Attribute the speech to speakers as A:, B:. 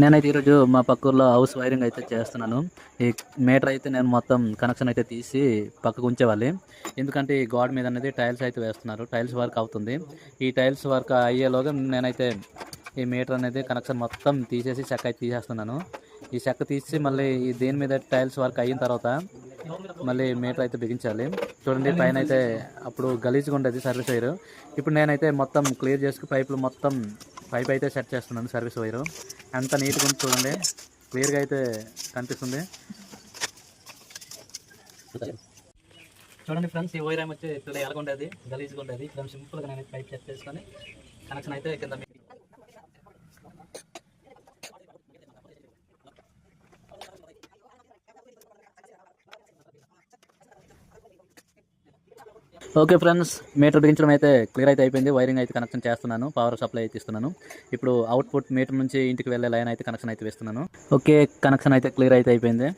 A: నేనైతే ఈరోజు మా పక్కూర్లో హౌస్ వైరింగ్ అయితే చేస్తున్నాను. ఈ మీటర్ అయితే నేను మొత్తం కనెక్షన్ అయితే తీసి పక్కకు ఉంచేవాలి. ఎందుకంటే ఈ గోడ మీద అనేది టైల్స్ అయితే వేస్తున్నారు. టైల్స్ వర్క్ అవుతుంది. ఈ టైల్స్ వర్క్ అయ్యేలోగా నేనైతే ఈ మీటర్ అనేది కనెక్షన్ మొత్తం తీసేసి చెక్క అయితే తీసేస్తున్నాను. ఈ చెక్క తీసి మళ్ళీ ఈ దేని మీద టైల్స్ వర్క్ అయిన తర్వాత మళ్ళీ మీటర్ అయితే బిగించాలి. చూడండి పైన అయితే అప్పుడు గలీజ్గా ఉండేది సర్వీస్ వైర్. ఇప్పుడు నేనైతే మొత్తం క్లియర్ చేసుకుని పైపులు మొత్తం పైప్ అయితే సెట్ చేస్తున్నాను సర్వీస్ వైర్. ఎంత నీట్గా ఉంది చూడండి. క్లియర్గా అయితే కనిపిస్తుంది. చూడండి ఫ్రెండ్స్ ఈ వైరామ్ వచ్చి ఇక్కడ ఎలాగ ఉండేది గలీజ్గా ఉండేది. ఇక్కడ సింపుల్గా నేను పైప్ చేసుకొని కనెక్షన్ అయితే కింద ఓకే ఫ్రెండ్స్ మీటర్ బిగించడం అయితే క్లియర్ అయితే అయిపోయింది. వైరింగ్ అయితే కనెక్షన్ చేస్తున్నాను. పవర్ సప్లై అయితే ఇస్తున్నాను. ఇప్పుడు అవుట్పుట్ మీటర్ నుంచి ఇంటికి వెళ్ళే లైన్ అయితే కనెక్షన్ అయితే వేస్తున్నాను. ఓకే కనెక్షన్ అయితే క్లియర్ అయితే అయిపోయింది.